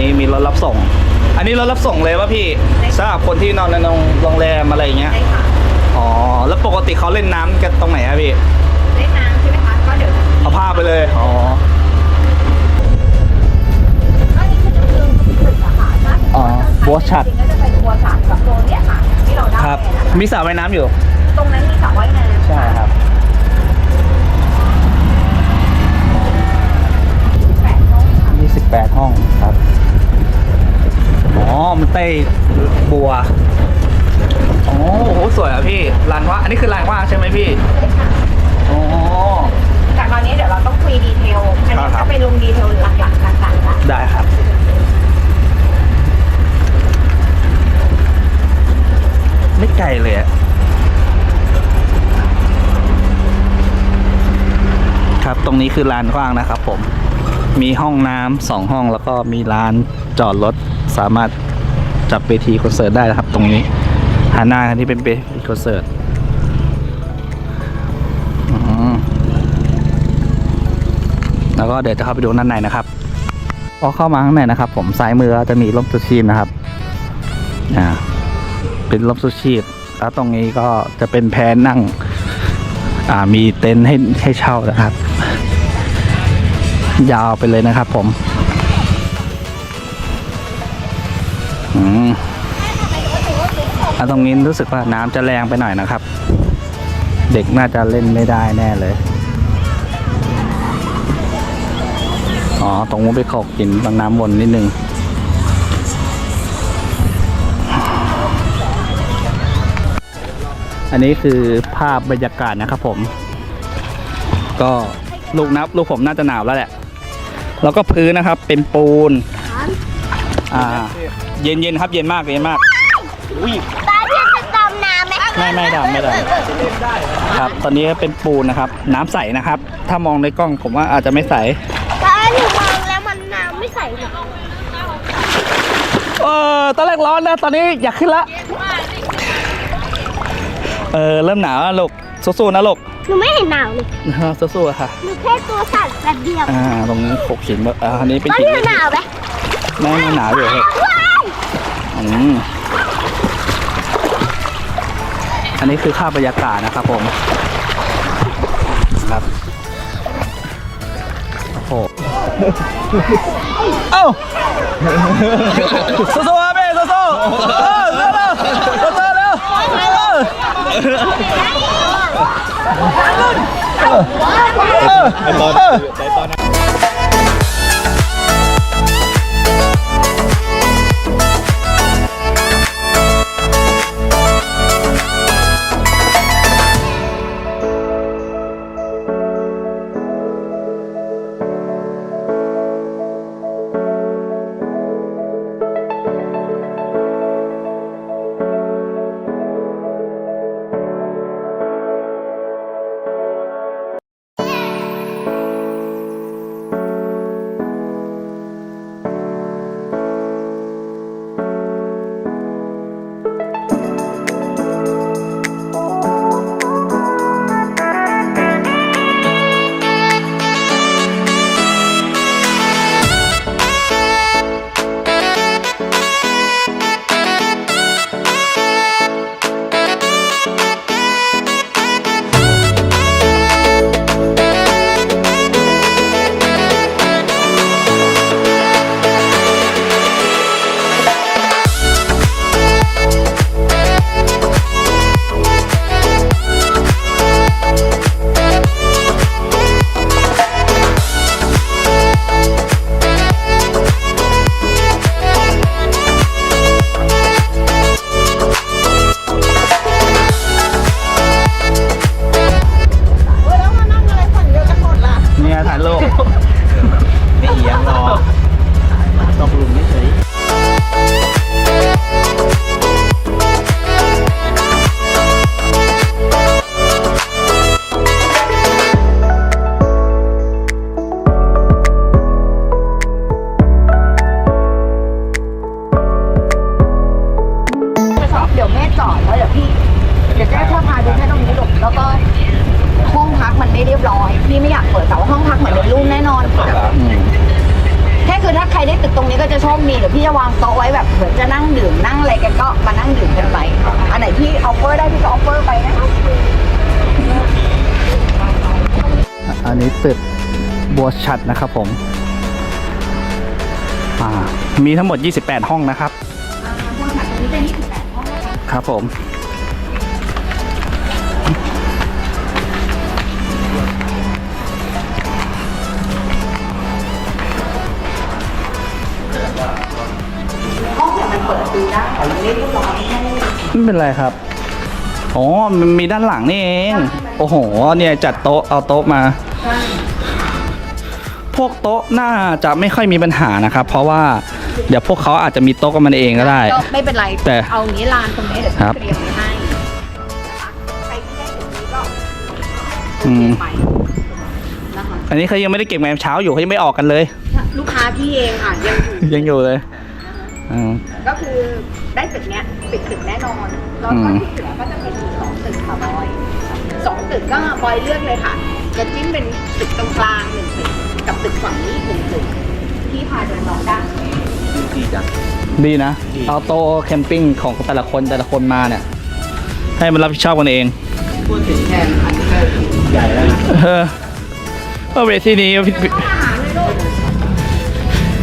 นี้รถรับส่งเลยป่ะพี่สำหรับคนที่นอนในโรงแรมอะไรอย่างเงี้ยได้ค่ะอ๋อ แล้วปกติเขาเล่นน้ำกันตรงไหนอะพี่ เล่นน้ำใช่ไหมคะก็เดี๋ยวจะเอาผ้าไปเลย อ๋อ ก็นี่คือจะคือตึกอะค่ะถ้าอ๋อบัวฉัดจริงๆก็จะเป็นบัวฉัดกับโซนเนี้ยค่ะที่เราได้ครับนะคะมีสระว่ายน้ำอยู่ ตรงนั้นมีสระว่ายน้ำ ใช่ครับแปดห้องค่ะมีสิบแปดห้องครับ อ๋อ มันเต้บัว อ๋อโหสวยอะพี่ลานว่างอันนี้คือลานว่างใช่ไหมพี่ใช่ค่ะอ๋อ แต่ตอนนี้เดี๋ยวเราต้องคุยดีเทล อันนี้ครับจะไปลงดีเทลหลักๆต่างๆละได้ครับ ไม่ไกลเลยอะครับ ตรงนี้คือลานกว้างนะครับผม มีห้องน้ำสองห้องแล้วก็มีร้านจอดรถ สามารถจับเวทีคอนเสิร์ตได้นะครับ ตรงนี้หันหน้ากันที่เป็นเวทีคอนเสิร์ตแล้วก็เดี๋ยวจะเข้าไปดูด้านในนะครับพอเข้ามาข้างในนะครับ ผมซ้ายมือจะมีร่มชูชีพนะครับอ่าเป็นร่มชูชีพแล้วตรงนี้ก็จะเป็นแพนั่ง อ่ามีเต็นท์ให้ให้เช่านะครับ ยาวไปเลยนะครับ ผม อืมอะตรงนี้รู้สึกว่าน้ำจะแรงไปหน่อยนะครับ เด็กน่าจะเล่นไม่ได้แน่เลย อ๋อ ตรงนู้นไปขอบกินบางน้ำวนนิดนึงอันนี้คือภาพบรรยากาศนะครับผม ก็ลูกนับลูกผมน่าจะหนาวแล้วแหละ แล้วก็พื้นนะครับ เป็นปูน อ่า เย็นเย็นๆครับเย็นมากเย็นมากตาพี่จะดำน้ำไหมไม่ไม่ดำไม่ดำครับ ตอนนี้ก็เป็นปูนนะครับ น้ำใสนะครับ ถ้ามองในกล้องผมว่าอาจจะไม่ใสตาหนูมองแล้วมันน้ำไม่ใสเลยเออตอนแรกร้อนนะตอนนี้อยากขึ้นละเออเริ่มหนาวแล้วลูกสู้ๆนะลูกหนูไม่เห็นหนาวเลยสู้ๆอะค่ะหนูแค่ตัวสั่นแบบเดียวอ่าตรงนี้ขกหินแบบอ่าอันนี้เป็นตอนหินนี้หนาวไหมไม่ไม่หนาวอยู่ครับว้าย อันนี้คือภาบรรยากาศนะครับผมครับโอ้โหเอ้าสู้ๆครับพี่สู้ๆเออเร็วๆสู้ๆเร็วเออ เดี๋ยวเจ๊จะพาดูแค่ตรงนี้หลบแล้วก็ห้องพักมันไม่เรียบร้อยพี่ไม่อยากเปิดแต่ว่าห้องพักเหมือนในรูปแน่นอนค่ะแค่คือถ้าใครได้ตึกตรงนี้ก็จะโชคดีเดี๋ยวพี่จะวางโต๊ะไว้แบบเหมือนจะนั่งดื่มนั่งอะไรกันก็มานั่งดื่มกันไปอันไหนที่ออฟเฟอร์ได้พี่ก็ออฟเฟอร์ไปนะะอันนี้ตึกบัวชัดนะครับผมมีทั้งหมด 28 ห้องนะครับ ครับผม เป็นไรครับอ๋อมันมีด้านหลังนี่เอง โอ้โห เนี่ยจัดโต๊ะเอาโต๊ะมา พวกโต๊ะน่าจะไม่ค่อยมีปัญหานะครับ เพราะว่าเดี๋ยวพวกเขาอาจจะมีโต๊ะกันมันเองก็ได้ ก็ไม่เป็นไรแต่เอางี้ลานตรงนี้เดี๋ยวครับพี่เตรียมไว้ให้นะคะใครที่ได้ถึงนี้ก็โออืเคมไปนะคะอันนี้เขายังไม่ได้เก็บแมมเช้าอยู่เขายังไม่ออกกันเลย ลูกค้าพี่เองค่ะยังอยู่ยังอยู่เลยอืมก็คือ ได้ตึกเนี้ยปิดตึกแน่นอน แล้วอืก็มที่เหลือก็จะเป็นอีกสองตึกค่ะบอยสองตึกก็บอยเลือกเลยค่ะ จะจิ้มเป็นตึกตรงกลางหนึ่งตึกกับตึกฝั่งนี้อีกหนึ่งตึกที่พาเดินลองได้ดีนะเอาโต๊ะแคมปิ้งของแต่ละคนแต่ละคนมาเนี่ย ให้มันรับผิดชอบกันเองพูดถึงแค่อันนี้ก็ใหญ่แล้วนะเออเอาเวทีนี้พี่พี่อาหารเลยลูก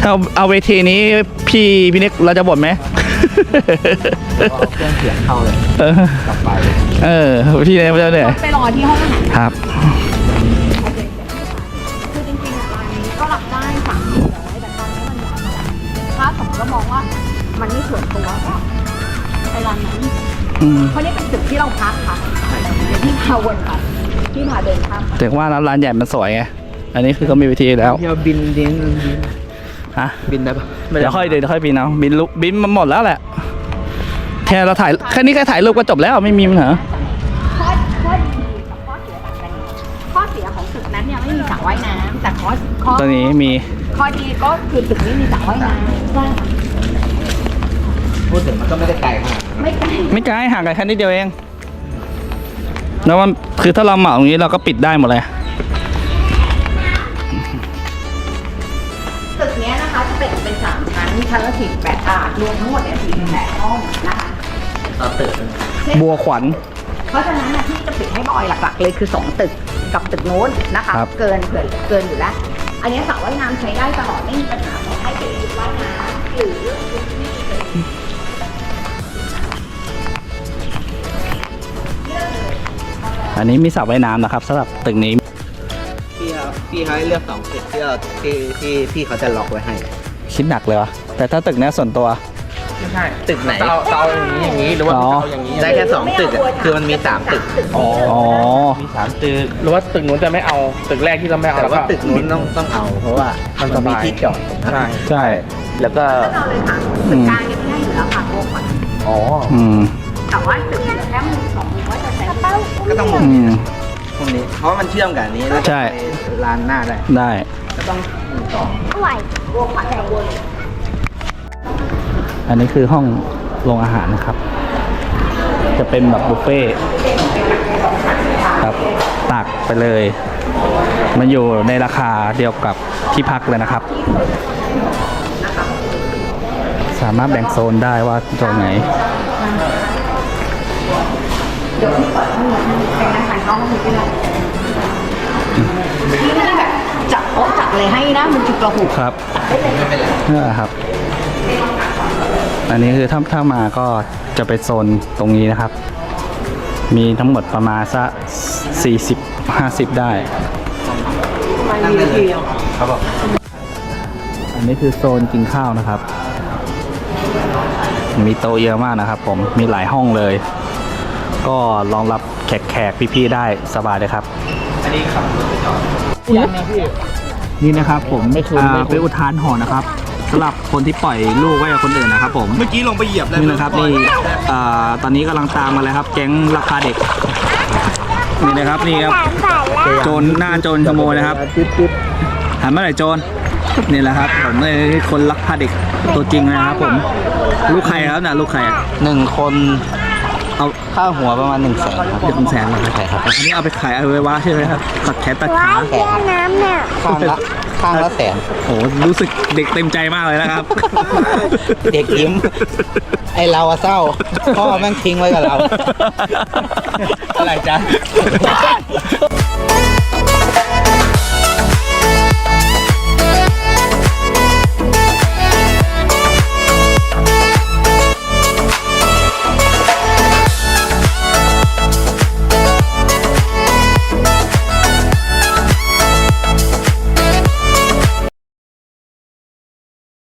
ถ้าเอาเวทีนี้พี่พี่นิกเราจะบ่นไหม เอาเครื่องเสียงเข้าเลยเออ กลับไปเออพี่เนี่ยไม่ได้เนี่ยไปรอที่ห้องอาหารครับ คือจริงๆอะร้านนี้ก็รับได้สามสี่ร้อยแต่ตอนนี้มันถ้าสมมติเรามองว่ามันไม่ส่วนตัวก็ไปร้านนั้นอืมเพราะนี่เป็นจุดที่เราพักค่ะที่พาวนค่ะที่พาเดินข้ามถึงว่าร้านร้านใหญ่มันสวยไง อันนี้คือก็มีเวทีแล้ว เที่ยวบินบินบินฮะบินได้ปะไม่ เดี๋ยวค่อยเดี๋ยวค่อยบินเอาบินลุกบินมาหมดแล้วแหละ แค่เราถ่ายแค่นี้แค่ถ่ายรูปก็จบแล้วไม่มีปัญหาข้อข้อดีกับข้อเสียต่างกันข้อเสียของตึกนั้นเนี่ยไม่มีสระว่ายน้ำแต่ข้อข้อตอนนี้มีข้อดีก็คือตึกนี้มีสระว่ายน้ำใช่ค่ะพูดถึงมันก็ไม่ได้ไกลขนาดนั้นไม่ไกลไม่ไกลห่างกันแค่นิดเดียวเอง แล้วมันคือถ้าเราเหมาอย่างนี้เราก็ปิดได้หมดเลย ตึกเนี้ยนะคะจะเป็นเป็นสามชั้นชั้นละสี่แปดอ่ารวมทั้งหมดเนี่ยสี่แปดห้องนะคะต่อตึกบัวขวัญ เพราะฉะนั้นนะที่จะปิดให้บอยหลักๆเลยคือ2ตึกกับตึกโน้นนะคะ ครับ เกินเผื่อเกินอยู่แล้ว อันนี้สระว่ายน้ำใช้ได้ตลอดไม่มีปัญหาเพราะให้ไปว่ายน้ำหรือชุดที่เป็นอันนี้มีสระว่ายน้ำนะครับสำหรับตึกนี้ พี่ครับพี่เขาให้เลือกสองตึกที่เราที่ที่พี่เขาจะล็อกไว้ให้ คิดหนักเลยวะแต่ถ้าตึกเนี้ยส่วนตัว ไม่ใช่ตึกไหน จะเอาจะเอาอย่างนี้อย่างนี้หรือว่าอ๋อ จะเอาอย่างนี้ได้แค่สองตึกอะคือมันมีสามตึก อ๋ออ๋อมีสามตึกหรือว่าตึกนู้นจะไม่เอาตึกแรกที่เราไม่เอาแต่แล้วว่าก็ ตึกนู้นต้องต้องเอา เพราะว่ามันมันมีสบายที่จอดตรงนั้นใช่ใช่แล้วก็ก็เราเลยค่ะตึกกลางยังไม่ได้อยู่แล้วค่ะโบก่อนอ๋ออืมแต่ว่าตึกเหลือแค่หมือสองหมือว่าจะใช้ก็ต้องมุมอืนี้ม นะมุมนี้ เพราะว่ามันเชื่อมกับอันนี้แล้วใช่จะไปลานหน้าได้ได้ ก็ต้องมุมต่ออร่อยโบขวัญกังวลอันนี้คือห้องโรงอาหารนะครับ จะเป็นแบบบุฟเฟ่ต์ครับตักไปเลย มันอยู่ในราคาเดียวกับที่พักเลยนะครับ สามารถแบ่งโซนได้ว่าโซนไหน เดี๋ยวพี่เปิดห้องนี้เป็นอาหารน้องมันเป็นอะไรพี่ไม่ได้แบบจับโต๊ะจับอะไรให้นะมันจุกกระหุกครับไม่เป็นไรนี่แหละครับ อันนี้คือถ้าถ้ามาก็จะไปโซนตรงนี้นะครับ มีทั้งหมดประมาณสักสี่สิบห้าสิบได้นั่งได้เลยเขาบอกอันนี้คือโซนกินข้าวนะครับ มีโต๊ะเยอะมากนะครับ ผมมีหลายห้องเลย ก็รองรับแขกๆพี่ๆได้สบายเลยครับ อันนี้ขับรถไปจอดนี่นะครับผมไม่คุ้นอ่าไม่คุ้น เป็นอุทานหอนะครับสำหรับคนที่ปล่อยลูกไว้กับคนอื่นนะครับผม เมื่อกี้ลงไปเหยียบเลยนี่นะครับนี่อ่าตอนนี้กำลังตามมาเลยครับ แก๊งราคาเด็ก นี่นะครับนี่ครับสามบาทแล้วโจรหน้าโจรขโมยนะครับจิ๊บจิ๊บหันมาหน่อยโจรนี่แหละครับ ผมเลยคนลักพาเด็กตัวจริงนะครับผม ลูกใครครับน่ะลูกใครอะหนึ่งคน เอาค่าหัวประมาณหนึ่งแสนครับเจ็ดแสนเลยใช่ครับอันนี้เอาไปขายเอาไว้ว่าใช่ไหมครับตัดแขนตัดว้าขายเรือน้ำเนี่ยข้างละข้างละแสน โอ้โหรู้สึกเด็กเต็มใจมากเลยนะครับ เด็กยิ้ม ไอเราอะเศร้าพ่อแม่งทิ้งไว้กับเรา อะไรจ๊ะ